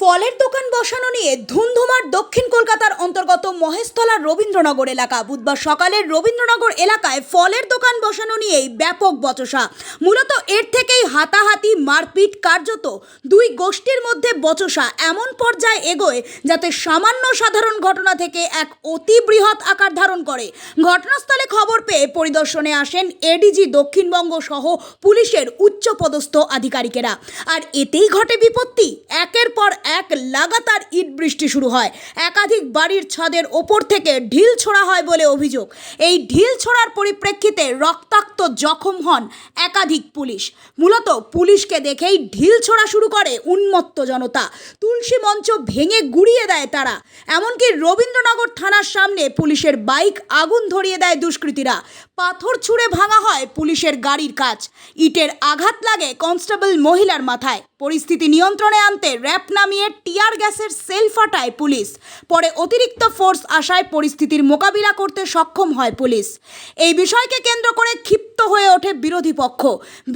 ফলের দোকান বসানো নিয়ে ধুন্ধুমার দক্ষিণ কলকাতার অন্তর্গত মহেশতলার রবীন্দ্রনগর এলাকা। বুধবার সকালে রবীন্দ্রনগর এলাকায় ফলের দোকান বসানো নিয়েই ব্যাপক বচসা। মূলত এর থেকেই হাতাহাতি মারপিট কার্যত দুই গোষ্ঠীর মধ্যে বচসা এমন পর্যায়ে এগোয় যাতে সামান্য সাধারণ ঘটনা থেকে এক অতি বৃহৎ আকার ধারণ করে। ঘটনাস্থলে খবর পেয়ে পরিদর্শনে আসেন এডিজি দক্ষিণবঙ্গ সহ পুলিশের উচ্চপদস্থ আধিকারিকেরা। আর এতেই ঘটে বিপত্তি। একের পর এক লাগাতার ইট বৃষ্টি শুরু হয়। একাধিক বাড়ির ছাদের ওপর থেকে ঢিল ছোড়া হয় বলে অভিযোগ। এই ঢিল ছোড়ার পরিপ্রেক্ষিতে রক্তাক্ত জখম হন একাধিক পুলিশ। মূলত পুলিশকে দেখেই ঢিল ছোড়া শুরু করে উন্মত্ত জনতা। তুলসী মঞ্চ ভেঙে গুড়িয়ে দেয় তারা। এমনকি রবীন্দ্রনগর থানার সামনে পুলিশের বাইক আগুন ধরিয়ে দেয় দুষ্কৃতীরা। পাথর ছুঁড়ে ভাঙা হয় পুলিশের গাড়ির কাজ। ইটের আঘাত লাগে কনস্টেবল মহিলার মাথায়। পরিস্থিতি নিয়ন্ত্রণে আনতে র্যাপ নামিয়ে টিয়ার গ্যাসের সেল ফাটায় পুলিশ। পরে অতিরিক্ত ফোর্স আসায় পরিস্থিতির মোকাবিলা করতে সক্ষম হয় পুলিশ। এই বিষয়কে কেন্দ্র করে ক্ষিপ্ত হয়ে ওঠে বিরোধী পক্ষ।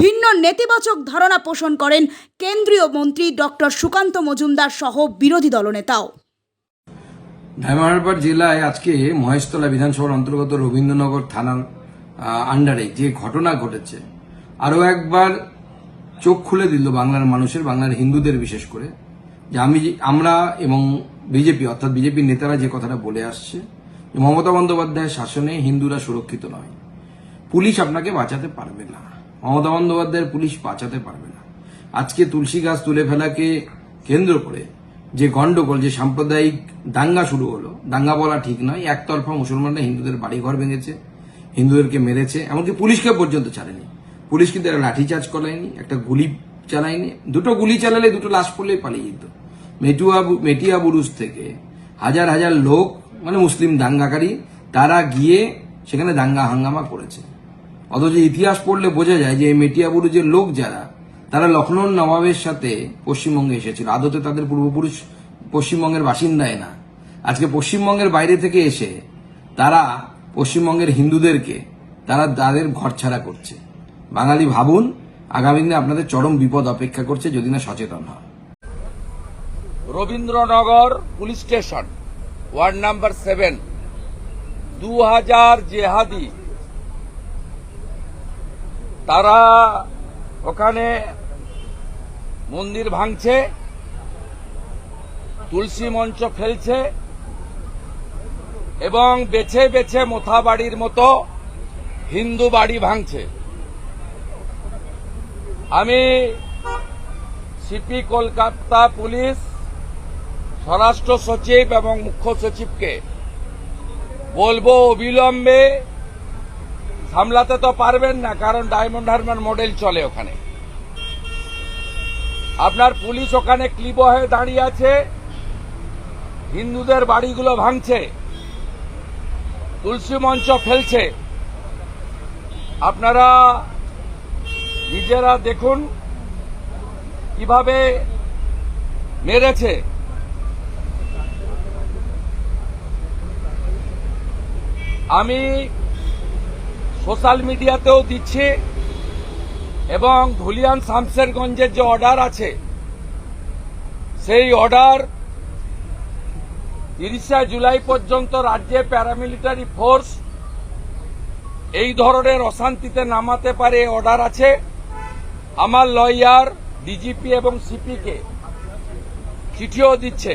ভিন্ন নেতিবাচক ধারণা পোষণ করেন কেন্দ্রীয় মন্ত্রী ডক্টর সুকান্ত মজুমদার সহ বিরোধী দলনেতাও। ধাইমারপাড় জেলায় আজকে মহেশতলা বিধানসভার অন্তর্গত রবীন্দ্রনগর থানার আন্ডারে যে ঘটনা ঘটেছে, আরও একবার চোখ খুলে দিল বাংলার মানুষের, বাংলার হিন্দুদের বিশেষ করে, যে আমি, আমরা এবং বিজেপি, অর্থাৎ বিজেপির নেতারা যে কথাটা বলে আসছে মমতা বন্দ্যোপাধ্যায়ের শাসনে হিন্দুরা সুরক্ষিত নয়। পুলিশ আপনাকে বাঁচাতে পারবে না। মমতা বন্দ্যোপাধ্যায়ের পুলিশ বাঁচাতে পারবে না। আজকে তুলসী গাছ তুলে ফেলাকে কেন্দ্র করে যে গন্ডগোল, যে সাম্প্রদায়িক দাঙ্গা শুরু হলো, দাঙ্গা বলা ঠিক নয়, একতরফা মুসলমানরা হিন্দুদের বাড়িঘর ভেঙেছে, হিন্দুদেরকে মেরেছে, এমনকি পুলিশকে পর্যন্ত ছাড়েনি। পুলিশ কিন্তু একটা লাঠিচার্জ করায়নি, একটা গুলি চালায়নি, দুটো গুলি চালালে দুটো লাশ পড়লেই পালিয়ে যেত। মেটুয়া মেটিয়া বুরুজ থেকে হাজার হাজার লোক মানে মুসলিম দাঙ্গাকারী, তারা গিয়ে সেখানে দাঙ্গা হাঙ্গামা করেছে। অথচ ইতিহাস পড়লে বোঝা যায় যে এই মেটিয়াবুরুজের লোক যারা, তারা লখনৌর নবাবের সাথে পশ্চিমবঙ্গে এসেছিল। আদতে তাদের পূর্বপুরুষ পশ্চিমবঙ্গের বাসিন্দায় না। আজকে পশ্চিমবঙ্গের বাইরে থেকে এসে তারা পশ্চিমবঙ্গের হিন্দুদেরকে, তারা তাদের ঘরছাড়া করছে। বাঙালি ভাবুন, আগামী দিনে আপনাদের চরম বিপদ অপেক্ষা করছে যদি না সচেতন হয় Rabindranagar police station, ward number seven দু হাজার জেহাদি তারা ওখানে মন্দির ভাঙছে, তুলসী মঞ্চ ফেলছে, এবং বেছে বেছে মোথা বাড়ির মতো হিন্দু বাড়ি ভাঙছে। আমি সিপি কলকাতা পুলিশ, স্বরাষ্ট্র সচিব এবং মুখ্য সচিবকে বলব অবিলম্বে সামলাতে তো পারবেন না, কারণ ডায়মন্ড হারবার মডেল চলে ওখানে। আপনার পুলিশ ওখানে ক্লিব হয়ে দাঁড়িয়ে আছে, হিন্দুদের বাড়িগুলো ভাঙছে, তুলসী মঞ্চ ফেলছে। আপনারা নিজেরা দেখুন কীভাবে মেরেছে। আমি সোশ্যাল মিডিয়াতেও দিচ্ছি এবং ধুলিয়ান শামসেরগঞ্জের যে অর্ডার আছে, সেই অর্ডার তিরিশে জুলাই পর্যন্ত রাজ্যে প্যারামিলিটারি ফোর্স এই ধরনের অশান্তিতে নামাতে পারে অর্ডার আছে। আমার লয়ার, ডিজিপি এবং সিপিকে চিঠিও দিচ্ছে।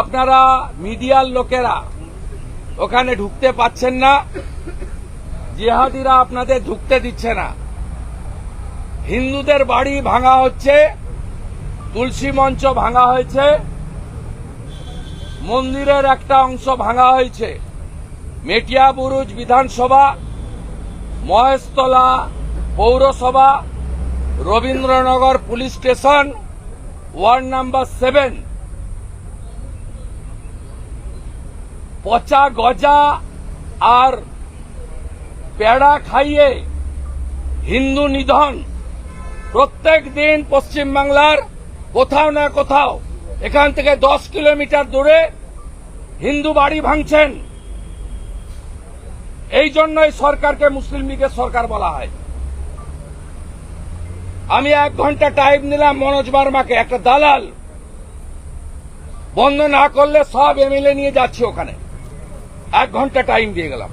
আপনারা মিডিয়ার লোকেরা ওখানে ঢুকতে পাচ্ছেন না। জিহাদিরা আপনাদের ঢুকতে দিচ্ছে না। হিন্দুদের বাড়ি ভাঙা হচ্ছে, তুলসী মঞ্চ ভাঙা হয়েছে, মন্দিরের একটা অংশ ভাঙা হয়েছে। মেটিয়া বুরুজ বিধানসভা, মহেশতলা পৌরসভা, Rabindranagar police station, ward number seven. পচা গজা আর পেড়া খাইয়ে হিন্দু নিধন। প্রত্যেক দিন পশ্চিমবাংলার কোথাও না কোথাও, এখান থেকে দশ কিলোমিটার দূরে হিন্দু বাড়ি ভাঙছেন। এই জন্যই সরকারকে মুসলিম লীগের সরকার বলা হয়। আমি এক ঘণ্টা টাইম নিলাম মনোজ বার্মাকে, একটা দালাল। বন্ধ না করলে সব এমএলএ নিয়ে যাচ্ছি ওখানে। এক ঘণ্টা টাইম দিয়ে গেলাম।